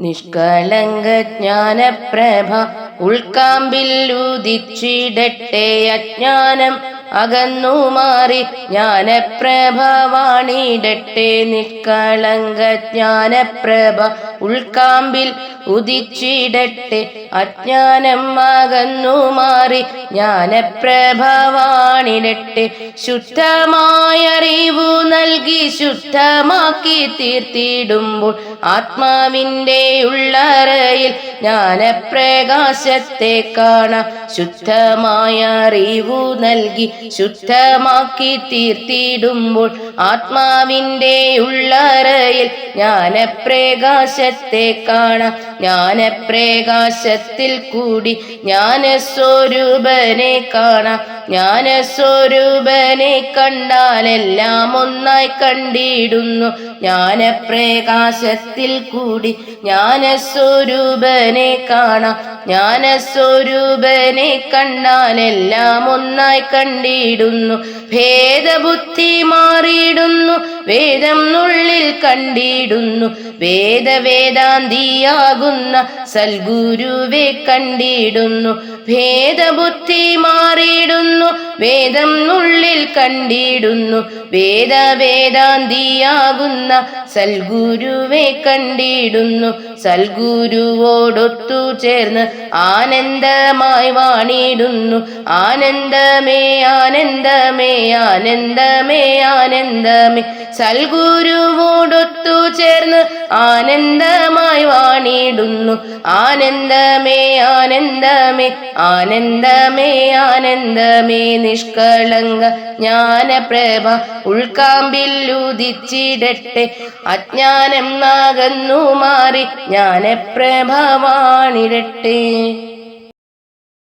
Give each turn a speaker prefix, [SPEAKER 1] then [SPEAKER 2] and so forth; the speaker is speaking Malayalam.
[SPEAKER 1] നിഷ്കളങ്ക ജ്ഞാനപ്രഭ ഉൾക്കാമ്പിൽ ഉദിച്ചിടട്ടെ അജ്ഞാനം അകന്നു മാറി ജ്ഞാനപ്രഭ വാണിടട്ടെ നിഷ്കളങ്ക ജ്ഞാനപ്രഭ ഉൾക്കാമ്പിൽ ഉദിച്ചിടട്ടെ. അജ്ഞാനം അകന്നു മാറി ജ്ഞാനപ്രഭവാണിടട്ടെ. ശുദ്ധമായ അറിവു നൽകി ശുദ്ധമാക്കി തീർത്തിടുമ്പോൾ ആത്മാവിന്റെ ഉള്ളറയിൽ ജ്ഞാനപ്രകാശത്തെ കാണാം. ശുദ്ധമായ അറിവു നൽകി ശുദ്ധമാക്കി തീർത്തിടുമ്പോൾ ആത്മാവിന്റെ ഉള്ളറയിൽ ജ്ഞാനപ്രകാശത്തെ കാണാം ജ്ഞാനപ്രകാശത്തിൽ കൂടി ജ്ഞാനസ്വരൂപനെ കാണാം. ജ്ഞാനസ്വരൂപനെ കണ്ടാലെല്ലാം ഒന്നായി കണ്ടിടുന്നു. ജ്ഞാനപ്രകാശത്തിൽ കൂടി ജ്ഞാനസ്വരൂപനെ കാണാം. ജ്ഞാനസ്വരൂപനെ കണ്ടാലെല്ലാം ഒന്നായി കണ്ടിടുന്നു. ഭേദബുദ്ധി മാറിയിടുന്നു. വേദം നുള്ളിൽ കണ്ടിടുന്നു. വേദവേദാന്തിയാകുന്ന. സൽഗുരുവെ കണ്ടിടുന്നു. ഭേദബുദ്ധി മാറിയിടുന്നു. വേദം നുള്ളിൽ കണ്ടിടുന്നു. വേദവേദാന്തിയാകുന്ന സൽഗുരുവെ കണ്ടിടുന്നു. സൽഗുരുവോടൊത്തു ചേർന്ന് ആനന്ദമായി വാണിടുന്നു. ആനന്ദമേ ആനന്ദമേ ആനന്ദമേ ആനന്ദമേ. സൽഗുരുവോടൊത്തു ചേർന്ന് ആനന്ദമായി വാണിടുന്നു ആനന്ദമേ ആനന്ദമേ ആനന്ദമേ ആനന്ദമേ നിഷ്കളങ്ക ജ്ഞാനപ്രഭ ഉൾക്കാമ്പിൽ ഉദിച്ചിടട്ടെ. അജ്ഞാനം നാഗന്നു മാറി ജ്ഞാനപ്രഭ വാണിടട്ടെ.